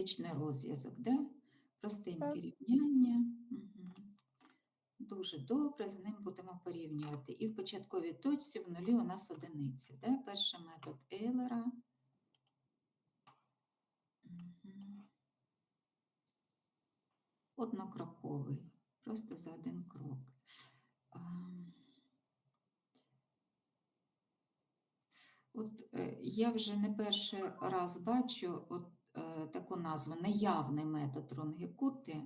Логічний розв'язок, да? Простеньке рівняння. Мгм. Дуже добре, з ним будемо порівнювати. І в початковій точці в нулі у нас одиниці. Да? Перший метод Ейлера. Однокроковий, просто за один крок. От е, я вже не перший раз бачу от, таку назву неявний метод Рунгекути,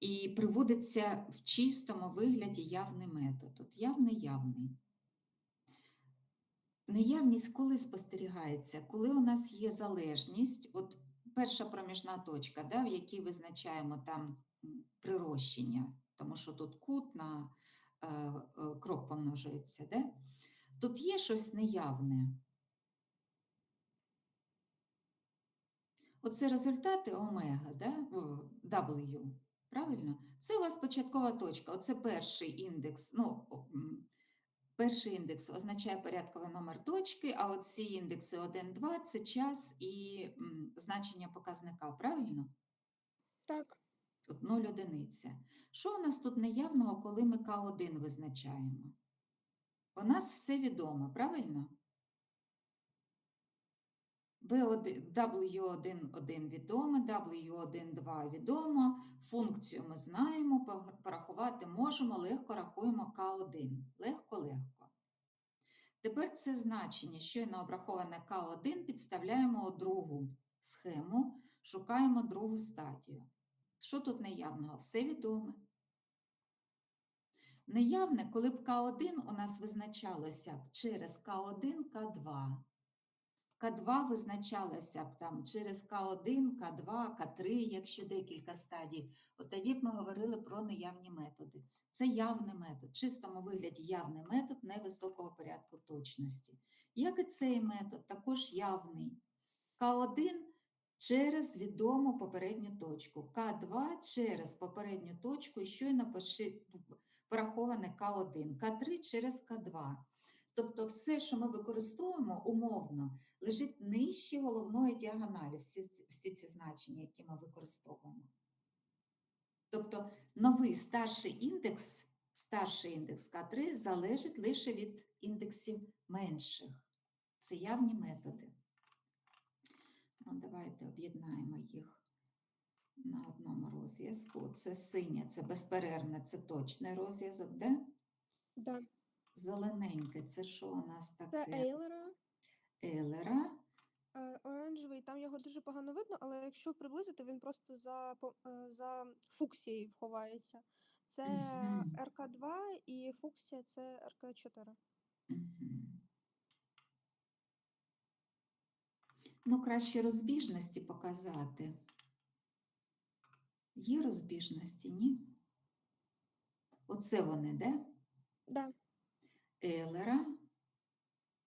і приводиться в чистому вигляді явний метод. От явний явний. Неявність коли спостерігається? Коли у нас є залежність, от перша проміжна точка, да, в якій визначаємо там прирощення, тому що тут кут на е, е, крок помножується, да? тут є щось неявне. Оце результати омега, да? W, правильно? Це у вас початкова точка, оце перший індекс. Ну, перший індекс означає порядковий номер точки, а от ці індекси 1, 2 – це час і значення показника, правильно? Так, От 0 одиниця. Що у нас тут неявного, коли ми К1 визначаємо? У нас все відомо, правильно? V1, W1 відомо, W1 відомо, функцію ми знаємо, порахувати можемо, легко рахуємо К1. Легко-легко. Тепер це значення, щойно обраховане К1, підставляємо у другу схему, шукаємо другу стадію. Що тут неявного? Все відоме. Неявне, коли б К1 у нас визначалося б через К1, К2. К2 визначалося б там через К1, К2, К3, якщо декілька стадій. От тоді б ми говорили про неявні методи. Це явний метод, чистому вигляді явний метод невисокого порядку точності. Як і цей метод, також явний. К1 через відому попередню точку, К2 через попередню точку щойно пораховане К1, К3 через К2. Тобто все, що ми використовуємо умовно, лежить нижче головної діагоналі, всі, всі ці значення, які ми використовуємо. Тобто новий старший індекс, старший індекс К3 залежить лише від індексів менших. Це явні методи. Ну, давайте об'єднаємо їх на одному розв'язку. Це синє, це безперервне, це точний розв'язок, де? да. Зелененьке, це що у нас Це таке? Ейлера. Е, Оранжевий, там його дуже погано видно, але якщо приблизити, він просто за, по- е, за фуксією ховається. Це Мгм. РК2 і фуксія це РК4. Мгм. Ну, краще розбіжності показати. Є розбіжності, ні? Оце вони, де? Да.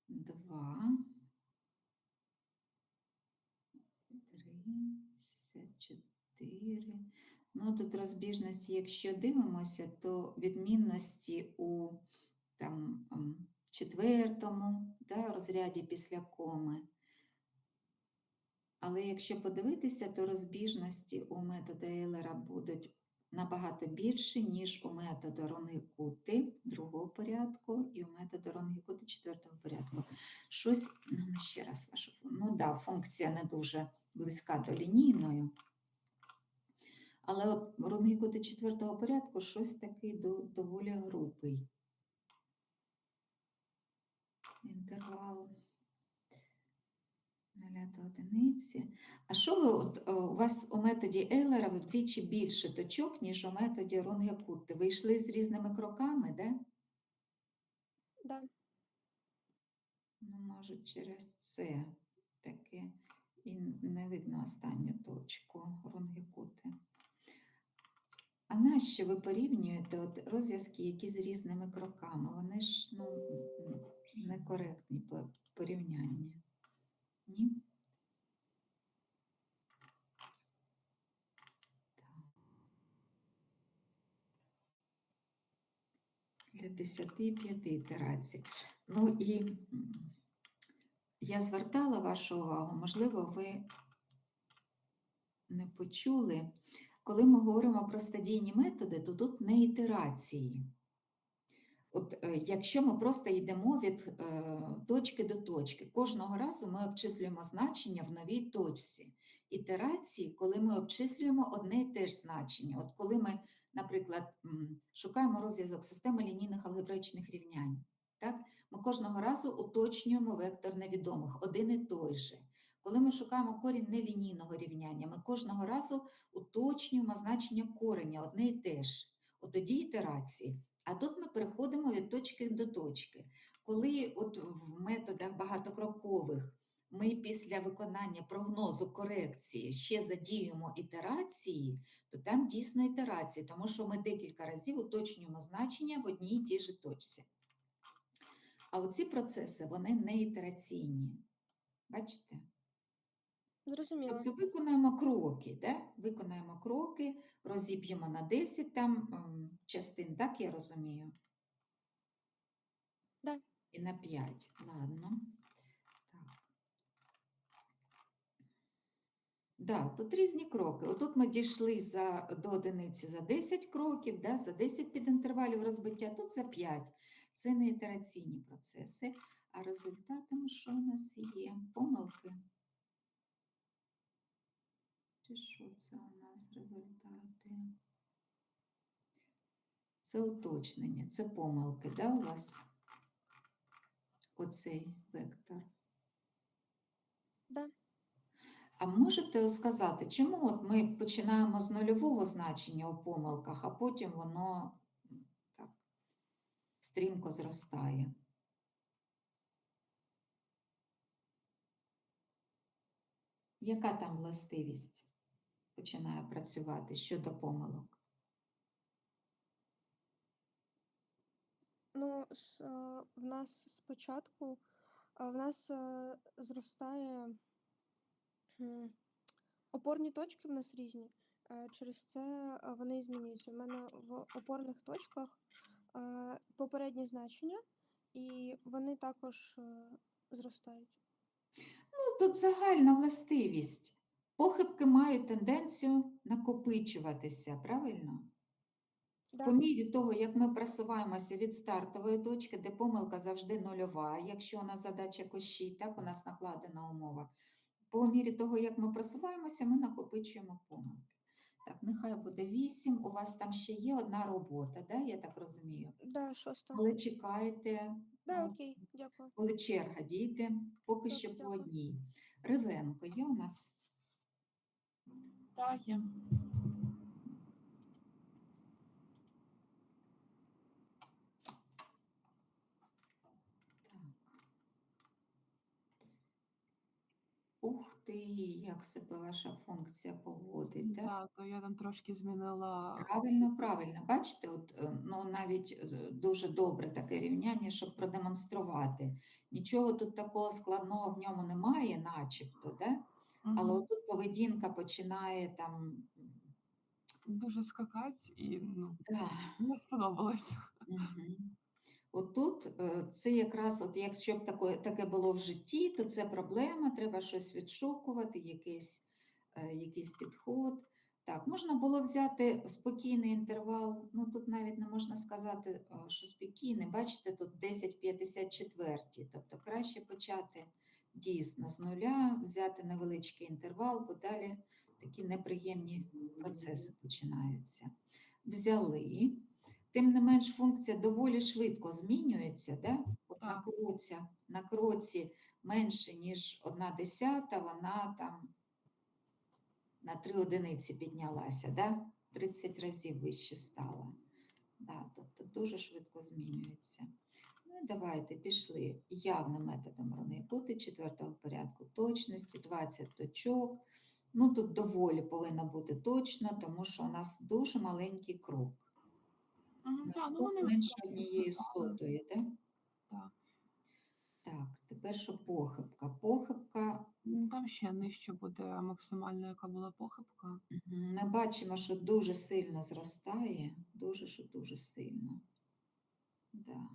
Два. Три. Шістдесят чотири. Ну, тут розбіжності, якщо дивимося, то відмінності у там, ем, четвертому да, розряді після коми. Але якщо подивитися, то розбіжності у методу Ейлера будуть набагато більше, ніж у методу Ронгекути другого порядку і у методу Ронгекути четвертого порядку. Щось, ну ще раз вашу, ну да, функція не дуже близька до лінійної. Але от Ронгекути четвертого порядку щось такий до, доволі грубий. Інтервал. Нуля до одиниці. А що ви от, е, у вас у методі Ейлера вдвічі більше точок, ніж у методі Ронгекутти? Ви йшли з різними кроками, де? Да. Ну, може, через це таке і не видно останню точку Ронгекути. А нащо ви порівнюєте от розв'язки, які з різними кроками? Вони ж ну, некоректні по порівнянні. Ні? 55 ітерацій. Ну і я звертала вашу увагу, можливо, ви не почули, коли ми говоримо про стадійні методи, то тут не ітерації. От е, Якщо ми просто йдемо від е, точки до точки, кожного разу ми обчислюємо значення в новій точці. Ітерації, коли ми обчислюємо одне і те ж значення. От коли ми наприклад, шукаємо розв'язок системи лінійних алгебраїчних рівнянь, так? ми кожного разу уточнюємо вектор невідомих, один і той же. Коли ми шукаємо корінь нелінійного рівняння, ми кожного разу уточнюємо значення кореня, одне і те ж. От тоді ітерації. А тут ми переходимо від точки до точки. Коли от в методах багатокрокових ми після виконання прогнозу корекції ще задіюємо ітерації, то там дійсно ітерації, тому що ми декілька разів уточнюємо значення в одній і тій же точці. А оці процеси вони не ітераційні. Бачите? Зрозуміло. Тобто виконаємо кроки, да? виконаємо кроки, розіб'ємо на 10 там ем, частин, так я розумію? Да. І на 5. Ладно. Так. Да, тут різні кроки. Отут ми дійшли за, до одиниці за 10 кроків, да? за 10 підінтервалів розбиття, тут за 5. Це не ітераційні процеси, а результатом що у нас є? Помилки. Чи що це у нас результати? Це уточнення, це помилки, да, у вас? Оцей вектор. Да. А можете сказати, чому от ми починаємо з нульового значення у помилках, а потім воно так стрімко зростає? Яка там властивість починає працювати щодо помилок? Ну, в нас спочатку в нас е, зростає опорні точки в нас різні. е, Через це е, вони змінюються. У мене в опорних точках е, попередні значення, і вони також зростають. Ну, тут загальна властивість. Похибки мають тенденцію накопичуватися, правильно? Да. По мірі того, як ми просуваємося від стартової точки, де помилка завжди нульова, якщо у нас задача кощій, так у нас накладена умова. По мірі того, як ми просуваємося, ми накопичуємо помилки. Так, нехай буде 8. У вас там ще є одна робота, да, я так розумію. Да, шоста. Але чекаєте, Да, окей, дякую. коли черга дійде, поки дякую, що по одній. Ривенко є у нас? Так, є. Так. Ух як себе ваша функція поводить. да? Так, то я там трошки змінила. Правильно, правильно. Бачите, от, е, ну, навіть е, дуже добре таке рівняння, щоб продемонструвати. Нічого тут такого складного в ньому немає, начебто, да? але Мгм. отут поведінка починає там. Дуже скакать і ну, Да. не сподобалось. Мгм. Отут е, це якраз, от якщо б таке, таке було в житті, то це проблема, треба щось відшукувати, якийсь, е, якийсь підход. Так, можна було взяти спокійний інтервал, ну тут навіть не можна сказати, е, що спокійний. Бачите, тут 10,54, тобто краще почати дійсно з нуля, взяти невеличкий інтервал, бо далі такі неприємні процеси починаються. Взяли. Тим не менш, функція доволі швидко змінюється. Да? От на, кроці, на кроці менше, ніж одна десята, вона там на три одиниці піднялася, да? 30 разів вище стала. Да, тобто дуже швидко змінюється. Ну і давайте пішли явним методом Ронейкути четвертого порядку точності, 20 точок. Ну тут доволі повинно бути точно, тому що у нас дуже маленький крок. Мгм, так, ну, вони менше однієї сотої, так? Так. Так, тепер що похибка? Похибка, Ну, Там ще нижче буде максимальна, яка була похибка. ми бачимо, що дуже сильно зростає, дуже, що дуже сильно. Да.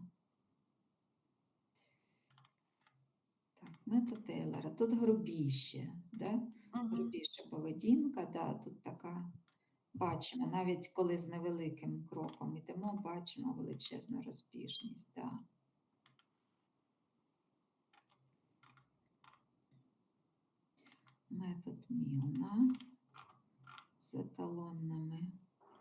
Так, метод Тейлора. Тут грубіше, да? Грубіша поведінка. поведінка, да, тут така, бачимо, навіть коли з невеликим кроком йдемо, бачимо величезну розбіжність. Да. Метод Мілна з еталонними.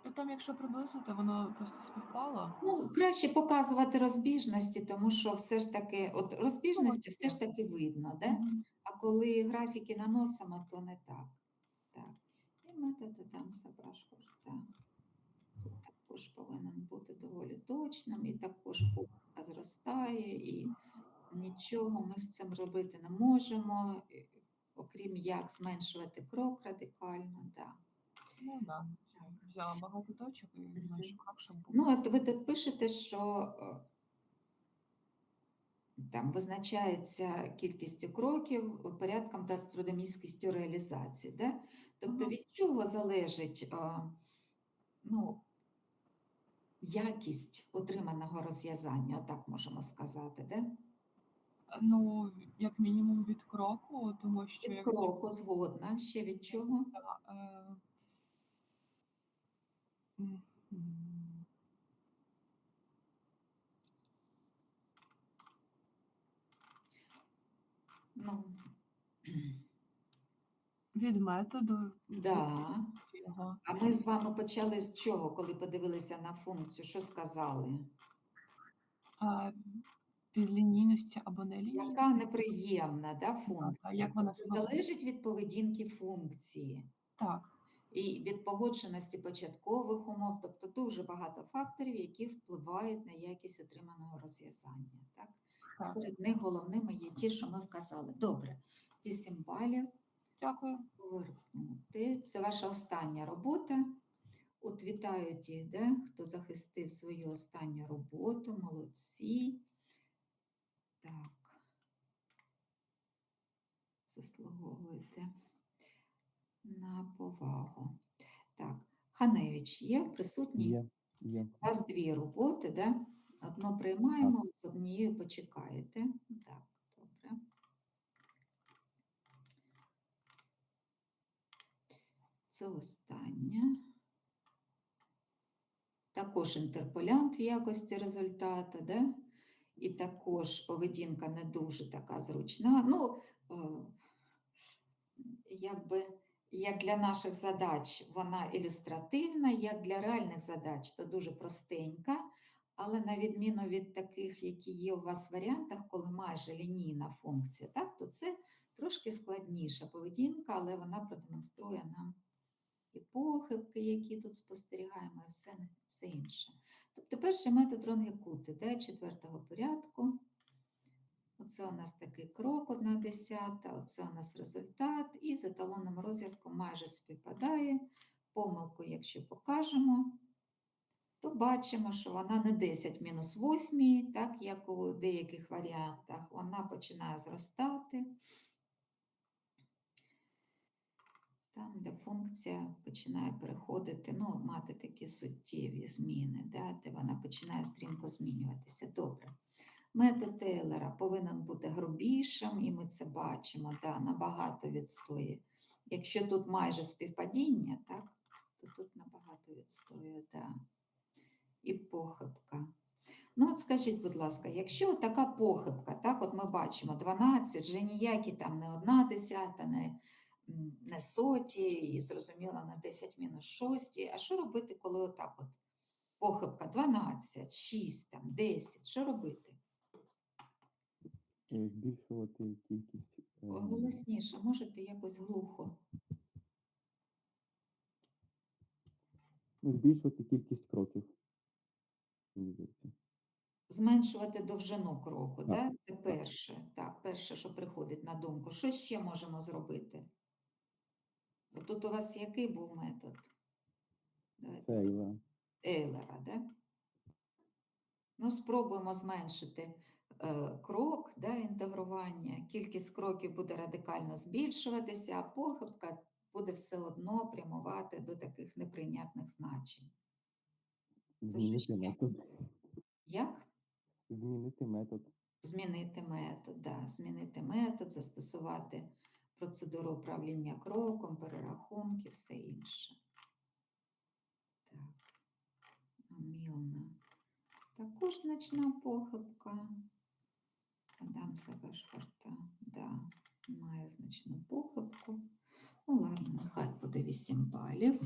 І там, якщо приблизити, воно просто співпало. Ну, краще показувати розбіжності, тому що все ж таки, от розбіжності все ж таки видно? Мгм. а коли графіки наносимо, то не так. І метод там Сабашков, так. Тут також повинен бути доволі точним, і також помилка зростає, і нічого ми з цим робити не можемо, окрім як зменшувати крок радикально. Да. Ну да. Взяла багато точок і Мгм. крок, щоб був. Ну, от ви тут пишете, що е, там визначається кількістю кроків порядком та трудомісткістю реалізації. Да? Тобто від чого залежить е, ну, якість отриманого розв'язання, отак можемо сказати, да? Ну, як мінімум від кроку, тому що Від якщо кроку згодна, ще від чого? е, м, м, Ну, від методу, да. від його. А ми з вами почали з чого, коли подивилися на функцію? Що сказали? А, від лінійності або нелінійності. Яка неприємна да, функція? як вона Тобто залежить від поведінки функції Так, і від погодженості початкових умов, тобто дуже багато факторів, які впливають на якість отриманого розв'язання. Так? так. Серед них головними є ті, що ми вказали. Добре, 8 балів. Дякую. Це ваша остання робота. От вітаю ті, де, хто захистив свою останню роботу. Молодці. Так. Заслуговуєте на повагу. Так, Ханевич є присутній? Є, є. У вас дві роботи, да? Одну приймаємо, з однією почекаєте. Так, добре. Це остання. Також інтерполянт в якості результату, да? і також поведінка не дуже така зручна. Ну, е, якби як для наших задач вона ілюстративна, як для реальних задач, то дуже простенька. Але на відміну від таких, які є у вас в варіантах, коли майже лінійна функція, так, то це трошки складніша поведінка, але вона продемонструє нам і похибки, які тут спостерігаємо, і все, все інше. Тобто перший метод Ронгекути, да, четвертого порядку. Оце у нас такий крок, одна десята, оце у нас результат, і з еталонним розв'язком майже співпадає. Помилку, якщо покажемо, то бачимо, що вона не 10 мінус 8, так як у деяких варіантах, вона починає зростати. Там, де функція починає переходити, ну, мати такі суттєві зміни, да, де вона починає стрімко змінюватися. Добре. Метод Тейлора повинен бути грубішим, і ми це бачимо, да, набагато відстоює. Якщо тут майже співпадіння, так, то тут набагато відстоює, да. І похибка. Ну, от скажіть, будь ласка, якщо така похибка, так, от ми бачимо 12, вже ніякі там не одна десята, не, не соті, і зрозуміло, на 10 мінус 6. А що робити, коли отак от похибка 12, 6, там, 10, що робити? Е, Збільшувати кількість. е, Голосніше, можете якось глухо. Збільшувати кількість кроків. Зменшувати довжину кроку, Так, да? це перше. Так, перше, що приходить на думку. Що ще можемо зробити? Тут у вас який був метод? Давайте. Тейлора. Ейлера, да? Ну, спробуємо зменшити е, крок да, інтегрування. Кількість кроків буде радикально збільшуватися, а похибка буде все одно прямувати до таких неприйнятних значень. Змінити метод. Як? Змінити метод. Змінити метод, да, змінити метод, застосувати процедуру управління кроком, перерахунки. все інше. Так, умілна. Також значна похибка. Адам себе шварта, да, має значну похибку. Ну ладно, нехай буде 8 балів.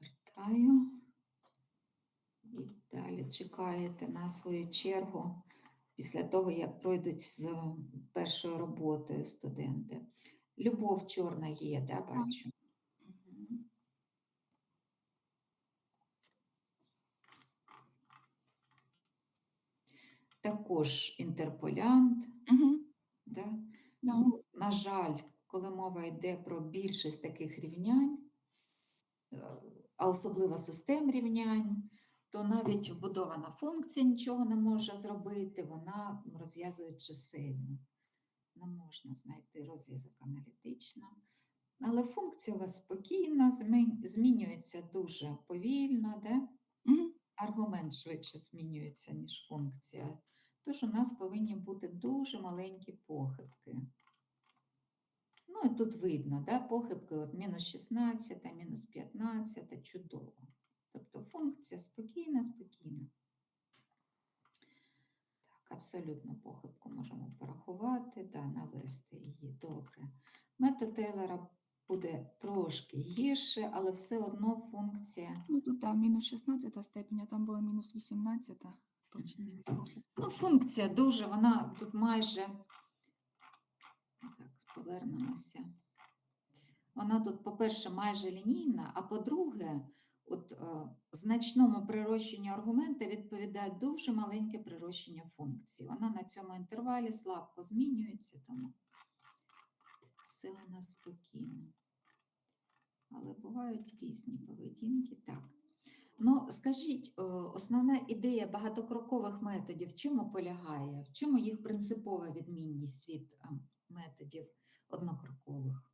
Вертаю. І далі чекаєте на свою чергу після того, як пройдуть з першою роботою студенти. Любов чорна є, да, бачу. Також інтерполянт. Угу. Да? Да. Ну, на жаль, коли мова йде про більшість таких рівнянь, е, а особливо систем рівнянь, то навіть вбудована функція нічого не може зробити, вона розв'язує чисельно. Не можна знайти розв'язок аналітично. Але функція у вас спокійна, змінюється дуже повільно? Угу. аргумент швидше змінюється, ніж функція. Тож у нас повинні бути дуже маленькі похибки. Ну і тут видно, да, похибки от мінус 16, мінус 15, чудово. Тобто функція спокійна, спокійна. Так, абсолютно похибку можемо порахувати, да, навести її. Добре. Метод Тейлора буде трошки гірше, але все одно функція. Ну тут да, мінус 16 степень, а там була мінус 18 точність. Ну, функція дуже, вона тут майже. Так, повернемося. Вона тут, по-перше, майже лінійна, а по-друге, от е, значному прирощенню аргумента відповідає дуже маленьке прирощення функції. Вона на цьому інтервалі слабко змінюється, тому все у нас спокійно. Але бувають різні поведінки. Так. Ну, скажіть, основна ідея багатокрокових методів в чому полягає? В чому їх принципова відмінність від методів однокрокових?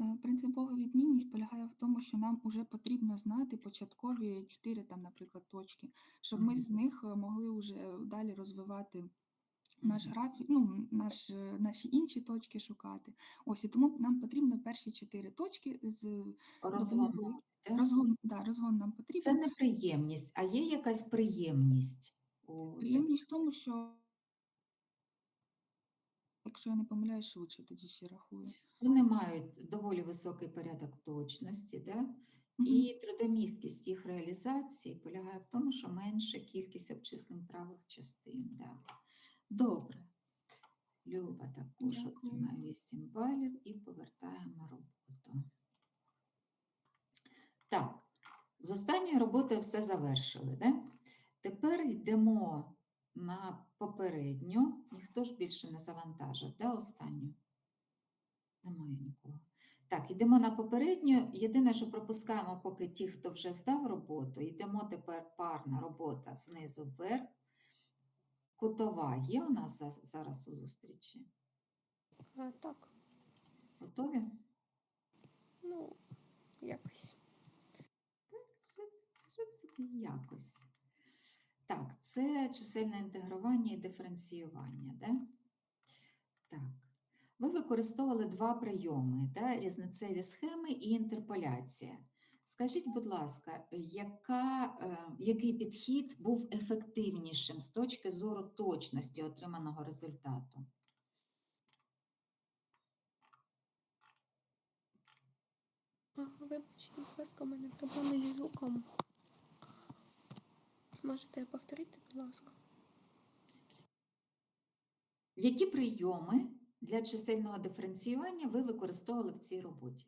Е, Принципова відмінність полягає в тому, що нам вже потрібно знати початкові чотири там, наприклад, точки, щоб ми з них е, могли вже далі розвивати наш графік, ну, наш, е, наші інші точки шукати. Ось і тому нам потрібно перші чотири точки з Розгон. розгон, да, розгон нам потрібен. Це не приємність, а є якась приємність. Приємність в тому, що якщо я не помиляюсь, швидше тоді ще рахую. Вони мають доволі високий порядок точності, да? І трудомісткість їх реалізації полягає в тому, що менша кількість обчислень правих частин. Да. Добре. Люба також отримає 8 балів і повертаємо роботу. Так, з останньої роботи все завершили. Да? Тепер йдемо на попередню. Ніхто ж більше не завантажив, да, останню? Немає нікого. Так, йдемо на попередню. Єдине, що пропускаємо, поки ті, хто вже здав роботу, йдемо тепер парна робота знизу вверх. Кутова є у нас зараз у зустрічі. Так, Готові? ну, якось. Що, що це якось? Так, це чисельне інтегрування і диференціювання, да? Так. Ви використовували два прийоми, да? різницеві схеми і інтерполяція. Скажіть, будь ласка, яка, е, який підхід був ефективнішим з точки зору точності отриманого результату? Вибачте, будь ласка, у мене проблеми зі звуком. Можете повторити, будь ласка? Які прийоми для чисельного диференціювання ви використовували в цій роботі?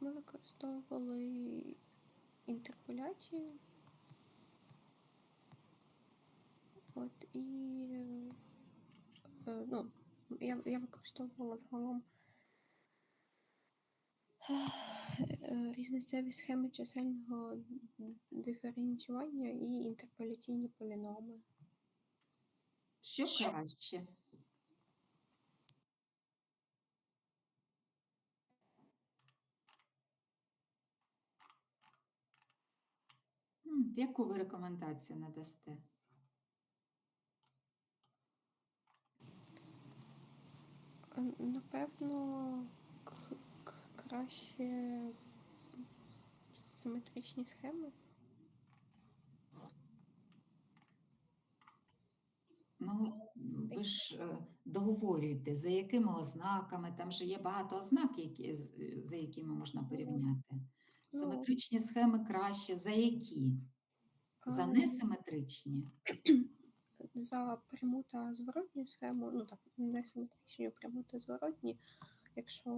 Ми використовували інтерполяцію. От і е, ну, я, я використовувала загалом е, різницеві схеми чисельного диференціювання і інтерполяційні поліноми. Що краще? Яку ви рекомендацію надасте? Е, Напевно, краще симетричні схеми. Ну, ви ж е, договорюєте, за якими ознаками, там же є багато ознак, які, за якими можна порівняти. Ну, Симетричні схеми краще, за які? За несиметричні? за пряму та зворотню схему, ну так, несиметричні пряму та зворотні, якщо